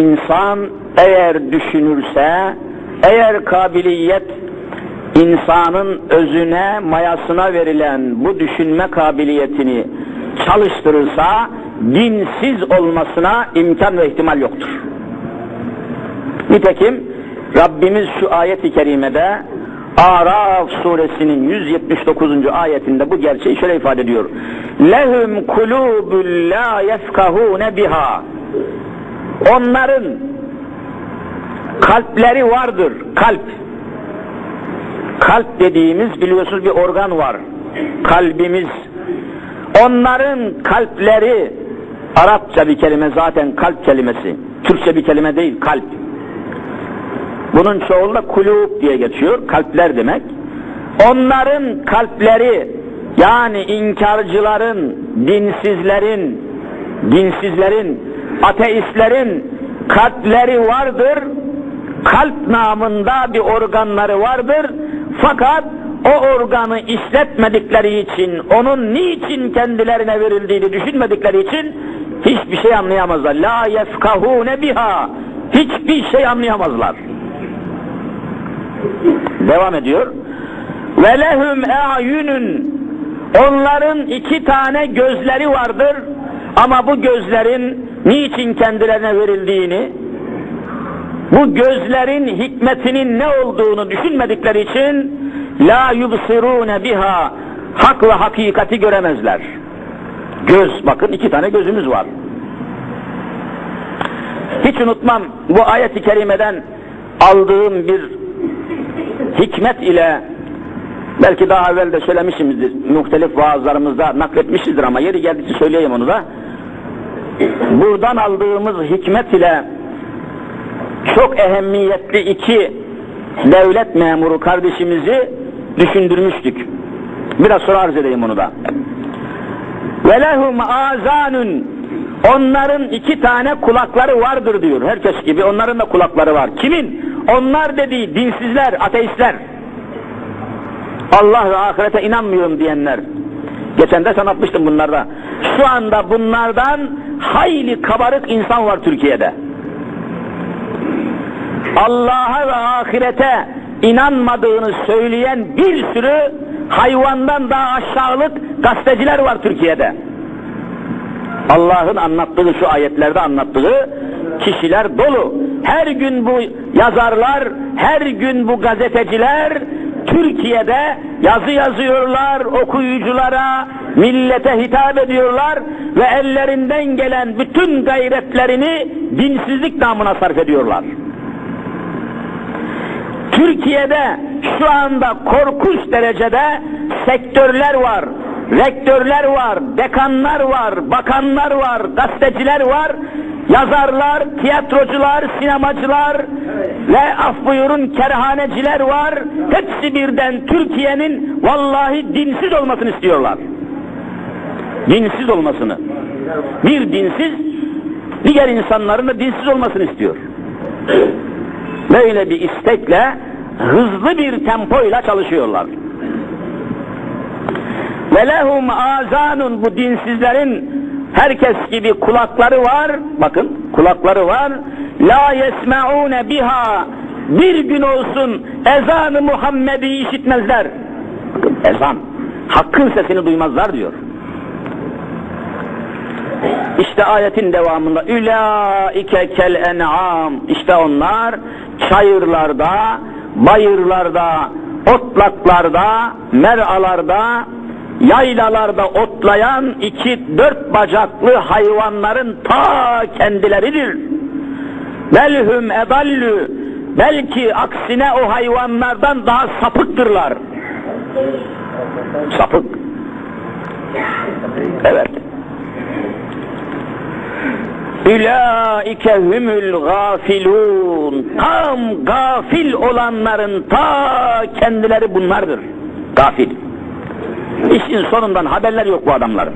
İnsan eğer düşünürse, eğer kabiliyet insanın özüne, mayasına verilen bu düşünme kabiliyetini çalıştırırsa, dinsiz olmasına imkan ve ihtimal yoktur. Nitekim Rabbimiz şu ayet-i kerimede Araf suresinin 179. ayetinde bu gerçeği şöyle ifade ediyor. Lehum kulubun la yefkahune biha. Onların kalpleri vardır. Kalp. Kalp dediğimiz biliyorsunuz bir organ var. Kalbimiz. Onların kalpleri Arapça bir kelime zaten kalp kelimesi. Türkçe bir kelime değil kalp. Bunun çoğulda kulub diye geçiyor. Kalpler demek. Onların kalpleri yani inkarcıların, dinsizlerin, dinsizlerin, ateistlerin kalpleri vardır. Kalp namında bir organları vardır. Fakat o organı işletmedikleri için, onun niçin kendilerine verildiğini düşünmedikleri için hiçbir şey anlayamazlar. La yefkahune biha. Hiçbir şey anlayamazlar. Devam ediyor. Ve lehum e'yunun Onların iki tane gözleri vardır. Ama bu gözlerin niçin kendilerine verildiğini, bu gözlerin hikmetinin ne olduğunu düşünmedikleri için la yubsirune biha hak ve hakikati göremezler. Göz, bakın iki tane gözümüz var. Hiç unutmam bu ayet-i kerimeden aldığım bir hikmet ile belki daha evvel de söylemişimizdir. Muhtelif vaazlarımızda nakletmişizdir ama yeri geldikçe söyleyeyim onu da. Buradan aldığımız hikmet ile çok ehemmiyetli iki devlet memuru kardeşimizi düşündürmüştük. Biraz sonra arz edeyim onu da. Ve azanun Onların iki tane kulakları vardır diyor. Herkes gibi onların da kulakları var. Kimin? Onlar dediği dinsizler, ateistler. Allah ve ahirete inanmıyorum diyenler. Geçen de sanatmıştım bunlarda. Şu anda bunlardan hayli kabarık insan var Türkiye'de. Allah'a ve ahirete inanmadığını söyleyen bir sürü hayvandan daha aşağılık gazeteciler var Türkiye'de. Allah'ın anlattığı şu ayetlerde anlattığı kişiler dolu. Her gün bu yazarlar, her gün bu gazeteciler Türkiye'de yazı yazıyorlar okuyuculara, millete hitap ediyorlar ve ellerinden gelen bütün gayretlerini dinsizlik namına sarf ediyorlar. Türkiye'de şu anda korkunç derecede sektörler var, rektörler var, dekanlar var, bakanlar var, gazeteciler var, yazarlar, tiyatrocular, sinemacılar ve af buyurun kerhaneciler var. Hepsi birden Türkiye'nin vallahi dinsiz olmasını istiyorlar. Dinsiz olmasını. Bir dinsiz, diğer insanların da dinsiz olmasını istiyor. Böyle bir istekle hızlı bir tempoyla çalışıyorlar. Ve lehum azanun bu dinsizlerin herkes gibi kulakları var. Bakın kulakları var. La yesmeune biha bir gün olsun ezanı Muhammed'i işitmezler. Bakın ezan. Hakkın sesini duymazlar diyor. İşte ayetin devamında ülaike kel en'am işte onlar çayırlarda, bayırlarda, otlaklarda, meralarda, yaylalarda otlayan iki dört bacaklı hayvanların ta kendileridir. Belhum edallü belki aksine o hayvanlardan daha sapıktırlar. Sapık. Evet. Ülaike humul gafilun. Tam gafil olanların ta kendileri bunlardır. Gafil. İşin sonundan haberler yok bu adamların.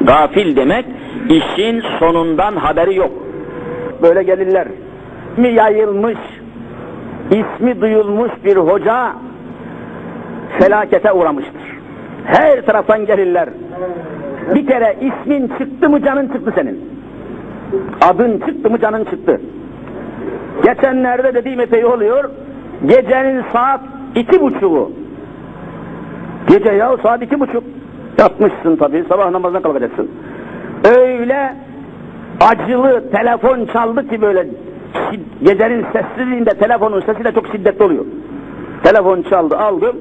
Gafil demek işin sonundan haberi yok. Böyle gelirler. İsmi yayılmış, ismi duyulmuş bir hoca felakete uğramıştır. Her taraftan gelirler. Bir kere ismin çıktı mı canın çıktı senin. Adın çıktı mı canın çıktı. Geçenlerde dediğim epey oluyor. Gecenin saat iki buçuğu. Gece ya saat iki buçuk. Yatmışsın tabii sabah namazına kalkacaksın. Öyle acılı telefon çaldı ki böyle gecenin sessizliğinde telefonun sesi de çok şiddetli oluyor. Telefon çaldı aldım.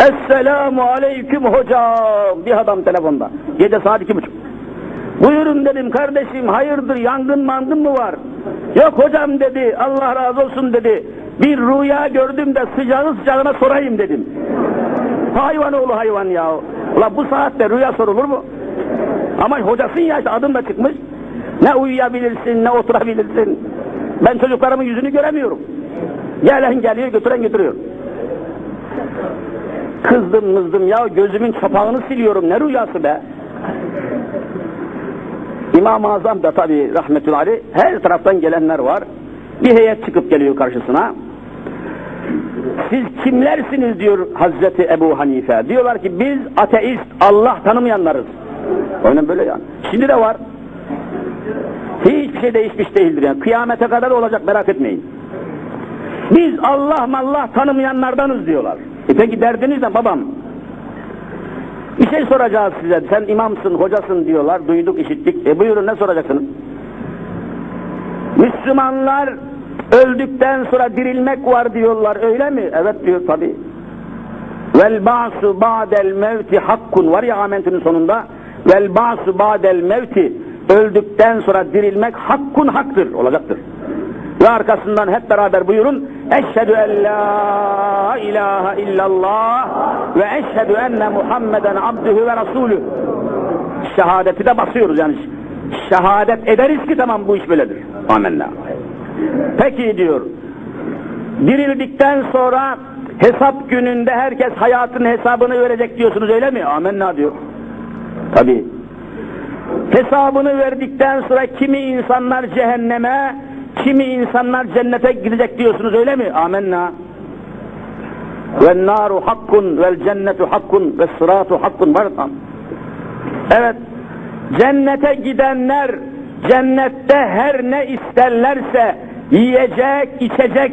Esselamu aleyküm hocam. Bir adam telefonda. Gece saat iki buçuk. Buyurun dedim kardeşim hayırdır yangın mangın mı var? Yok hocam dedi Allah razı olsun dedi. Bir rüya gördüm de sıcağı sıcağına sorayım dedim. Hayvan oğlu hayvan ya. Ulan bu saatte rüya sorulur mu? Ama hocasın ya işte adın da çıkmış. Ne uyuyabilirsin ne oturabilirsin. Ben çocuklarımın yüzünü göremiyorum. Gelen geliyor götüren götürüyor. Kızdım mızdım ya gözümün çapağını siliyorum ne rüyası be. İmam-ı Azam da tabi rahmetullahi her taraftan gelenler var. Bir heyet çıkıp geliyor karşısına. Siz kimlersiniz diyor Hazreti Ebu Hanife. Diyorlar ki biz ateist, Allah tanımayanlarız. Aynen böyle yani. Şimdi de var. Hiçbir şey değişmiş değildir yani. Kıyamete kadar olacak merak etmeyin. Biz Allah Allah tanımayanlardanız diyorlar. E peki derdiniz ne babam? Bir şey soracağız size. Sen imamsın, hocasın diyorlar. Duyduk, işittik. E buyurun ne soracaksınız? Müslümanlar öldükten sonra dirilmek var diyorlar. Öyle mi? Evet diyor tabi. Vel ba'su ba'del mevti hakkun var ya amentinin sonunda. Vel ba'su ba'del mevti öldükten sonra dirilmek hakkun haktır, olacaktır. Ve arkasından hep beraber buyurun. Eşhedü en la ilahe illallah ve eşhedü enne Muhammeden abdühü ve rasulü. Şehadeti de basıyoruz yani. Şehadet ederiz ki tamam bu iş böyledir. Amenna. Peki diyor. Dirildikten sonra hesap gününde herkes hayatının hesabını verecek diyorsunuz öyle mi? Amenna diyor. Tabi. Hesabını verdikten sonra kimi insanlar cehenneme, kimi insanlar cennete gidecek diyorsunuz öyle mi? Amenna. Ve naru hakkun vel cennetu hakkun ve sıratu hakkun var tam. Evet. Cennete gidenler cennette her ne isterlerse yiyecek, içecek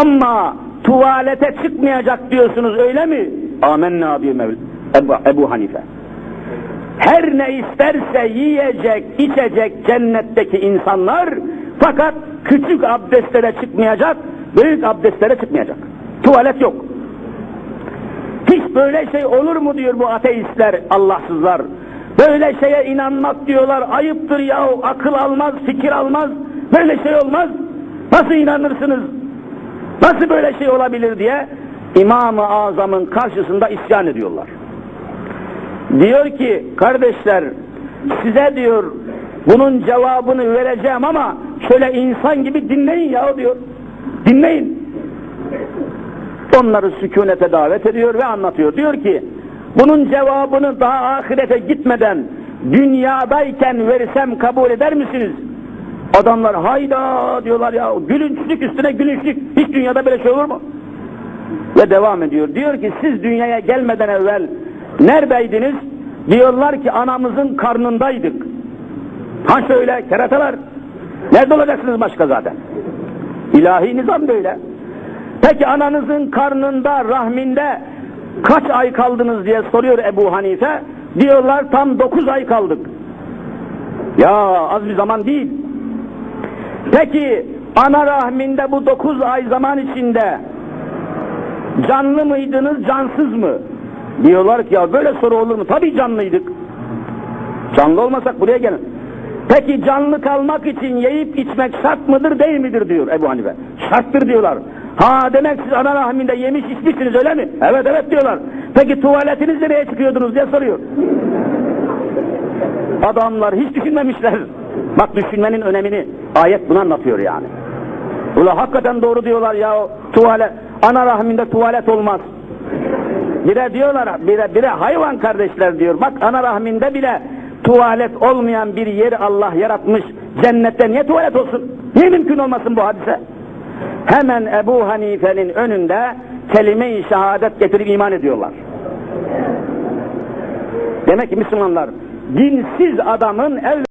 ama tuvalete çıkmayacak diyorsunuz öyle mi? Amenna diyor Ebu, Ebu Hanife. Her ne isterse yiyecek, içecek cennetteki insanlar fakat küçük abdestlere çıkmayacak, büyük abdestlere çıkmayacak. Tuvalet yok. Hiç böyle şey olur mu diyor bu ateistler, Allahsızlar. Böyle şeye inanmak diyorlar, ayıptır yahu, akıl almaz, fikir almaz. Böyle şey olmaz. Nasıl inanırsınız? Nasıl böyle şey olabilir diye İmam-ı Azam'ın karşısında isyan ediyorlar. Diyor ki kardeşler size diyor bunun cevabını vereceğim ama şöyle insan gibi dinleyin ya diyor. Dinleyin. Onları sükunete davet ediyor ve anlatıyor. Diyor ki bunun cevabını daha ahirete gitmeden dünyadayken versem kabul eder misiniz? Adamlar hayda diyorlar ya gülünçlük üstüne gülünçlük hiç dünyada böyle şey olur mu? Ve devam ediyor. Diyor ki siz dünyaya gelmeden evvel neredeydiniz? Diyorlar ki anamızın karnındaydık. Ha şöyle keratalar. Nerede olacaksınız başka zaten? İlahi nizam böyle. Peki ananızın karnında, rahminde kaç ay kaldınız diye soruyor Ebu Hanife. Diyorlar tam dokuz ay kaldık. Ya az bir zaman değil. Peki ana rahminde bu dokuz ay zaman içinde canlı mıydınız, cansız mı? Diyorlar ki ya böyle soru olur mu? Tabii canlıydık. Canlı olmasak buraya gelin. Peki canlı kalmak için yiyip içmek şart mıdır değil midir diyor Ebu Hanife. Şarttır diyorlar. Ha demek siz ana rahminde yemiş içmişsiniz öyle mi? Evet evet diyorlar. Peki tuvaletiniz nereye çıkıyordunuz diye soruyor. Adamlar hiç düşünmemişler. Bak düşünmenin önemini ayet bunu anlatıyor yani. Ula hakikaten doğru diyorlar ya tuvalet ana rahminde tuvalet olmaz. Bire diyorlar bire bire hayvan kardeşler diyor. Bak ana rahminde bile tuvalet olmayan bir yer Allah yaratmış. Cennette niye tuvalet olsun? Niye mümkün olmasın bu hadise? Hemen Ebu Hanife'nin önünde kelime-i şehadet getirip iman ediyorlar. Demek ki Müslümanlar dinsiz adamın ev